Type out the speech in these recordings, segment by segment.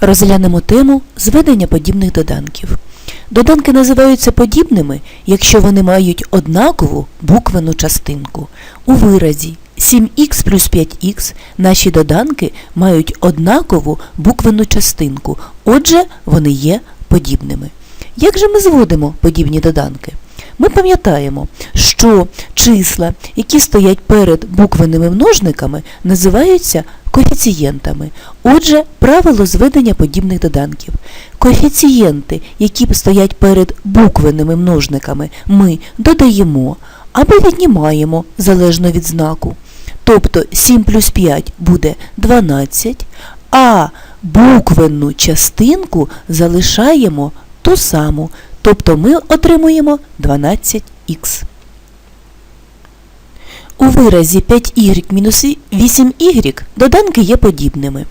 Розглянемо тему зведення подібних доданків. Доданки називаються подібними, якщо вони мають однакову буквену частинку. У виразі 7х плюс 5х наші доданки мають однакову буквену частинку, отже, вони є подібними. Як же ми зводимо подібні доданки? Ми пам'ятаємо, що числа, які стоять перед буквенними множниками, називаються коефіцієнтами. Отже, правило зведення подібних доданків. Коефіцієнти, які стоять перед буквенними множниками, ми додаємо або віднімаємо залежно від знаку. Тобто 7 плюс 5 буде 12, а буквенну частинку залишаємо ту саму, тобто ми отримуємо 12х. У виразі 5y мінус 8y доданки є подібними,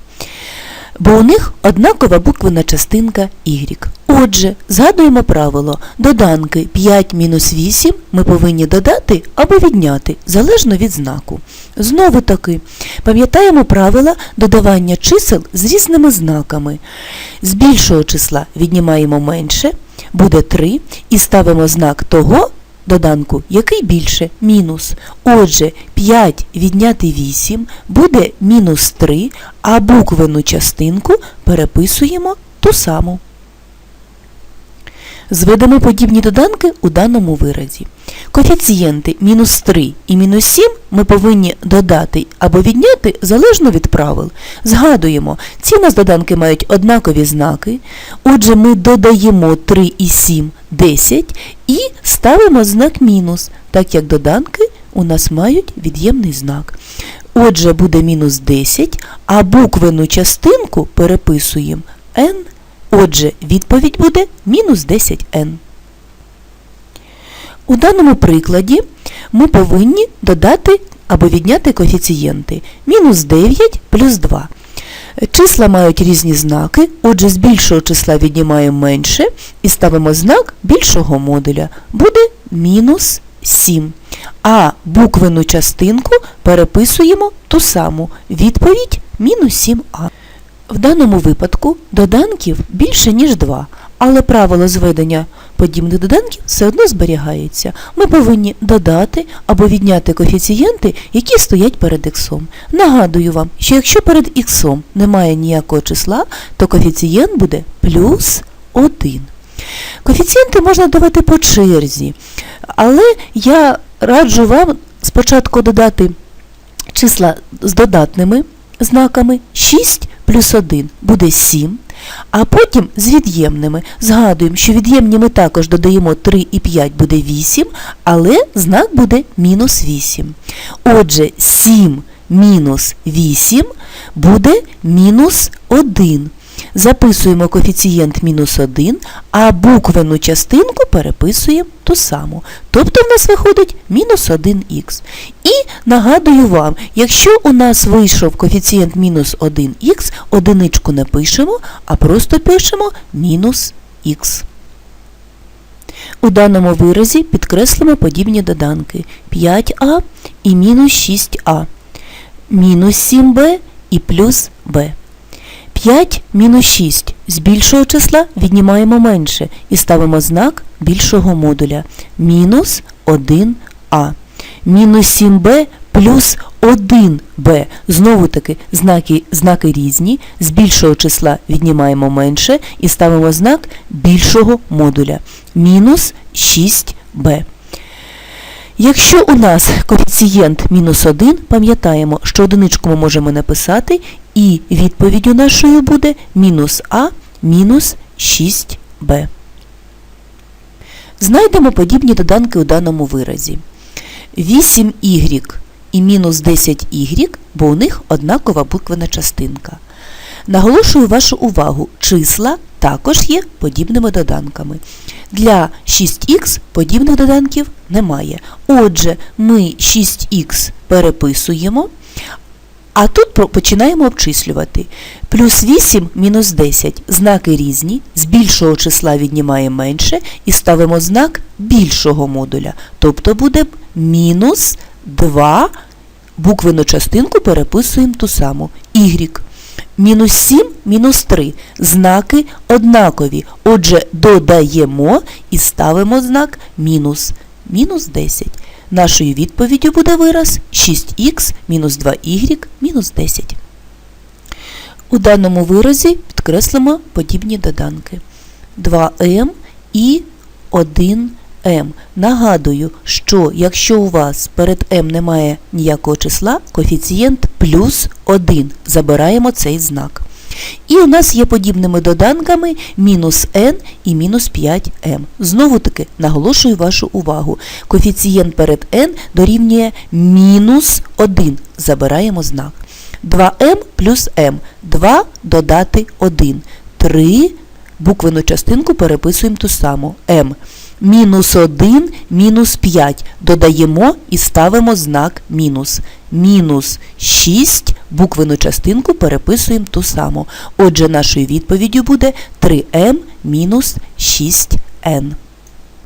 бо у них однакова буквена частинка y. Отже, згадуємо правило, доданки 5 мінус 8 ми повинні додати або відняти, залежно від знаку. Знову таки, пам'ятаємо правила додавання чисел з різними знаками. З більшого числа віднімаємо менше, буде 3, і ставимо знак того доданку, який більше, мінус. Отже, 5 відняти 8 буде мінус 3, а буквену частинку переписуємо ту саму. Зведемо подібні доданки у даному виразі. Коефіцієнти мінус 3 і мінус 7 ми повинні додати або відняти залежно від правил. Згадуємо, ці у нас доданки мають однакові знаки. Отже, ми додаємо 3 і 7 10 і ставимо знак мінус, так як доданки у нас мають від'ємний знак. Отже, буде мінус 10, а буквену частинку переписуємо n. Отже, відповідь буде мінус 10n. У даному прикладі ми повинні додати або відняти коефіцієнти. Мінус 9 плюс 2. Числа мають різні знаки, отже, з більшого числа віднімаємо менше і ставимо знак більшого модуля. Буде мінус 7. А буквену частинку переписуємо ту саму. Відповідь мінус 7а. В даному випадку доданків більше, ніж 2, але правило зведення подібних доданків все одно зберігається. Ми повинні додати або відняти коефіцієнти, які стоять перед х. Нагадую вам, що якщо перед х немає ніякого числа, то коефіцієнт буде плюс 1. Коефіцієнти можна давати по черзі, але я раджу вам спочатку додати числа з додатними знаками 6 плюс 1 буде 7, а потім з від'ємними. Згадуємо, що від'ємні ми також додаємо 3 і 5 буде 8, але знак буде мінус 8. Отже, 7 мінус 8 буде мінус 1. Записуємо коефіцієнт мінус 1, а буквену частинку переписуємо ту саму. Тобто в нас виходить мінус 1х. І нагадую вам, якщо у нас вийшов коефіцієнт мінус 1х, одиничку не пишемо, а просто пишемо мінус х. У даному виразі підкреслимо подібні доданки 5а і мінус 6а, мінус 7b і плюс b. 5 мінус 6 з більшого числа віднімаємо менше і ставимо знак більшого модуля. Мінус 1а. Мінус 7b плюс 1b. Знову таки знаки, знаки різні. З більшого числа віднімаємо менше і ставимо знак більшого модуля. Мінус 6b. Якщо у нас коефіцієнт мінус 1, пам'ятаємо, що одиничку ми можемо написати, і відповіддю нашою буде мінус а мінус 6b. Знайдемо подібні доданки у даному виразі. 8y і мінус 10y, бо у них однакова буквена частинка. Наголошую вашу увагу, числа також є подібними доданками. Для 6х подібних доданків немає. Отже, ми 6х переписуємо, а тут починаємо обчислювати. Плюс 8 мінус 10. Знаки різні, з більшого числа віднімаємо менше і ставимо знак більшого модуля. Тобто буде мінус 2, буквену частинку переписуємо ту саму. Y. Мінус 7, мінус 3. Знаки однакові. Отже, додаємо і ставимо знак мінус. Мінус 10. Нашою відповіддю буде вираз 6х мінус 2y мінус 10. У даному виразі підкреслимо подібні доданки. 2m і 1m. Нагадую, що якщо у вас перед m немає ніякого числа, коефіцієнт плюс 1. Забираємо цей знак. І у нас є подібними доданками мінус n і мінус 5m. Знову таки наголошую вашу увагу. Коефіцієнт перед n дорівнює мінус 1. Забираємо знак. 2m плюс m. 2 додати 1. 3 буквену частинку переписуємо ту саму m. Мінус 1, мінус 5. Додаємо і ставимо знак мінус. Мінус 6, буквену частинку переписуємо ту саму. Отже, нашою відповіддю буде 3m мінус 6n.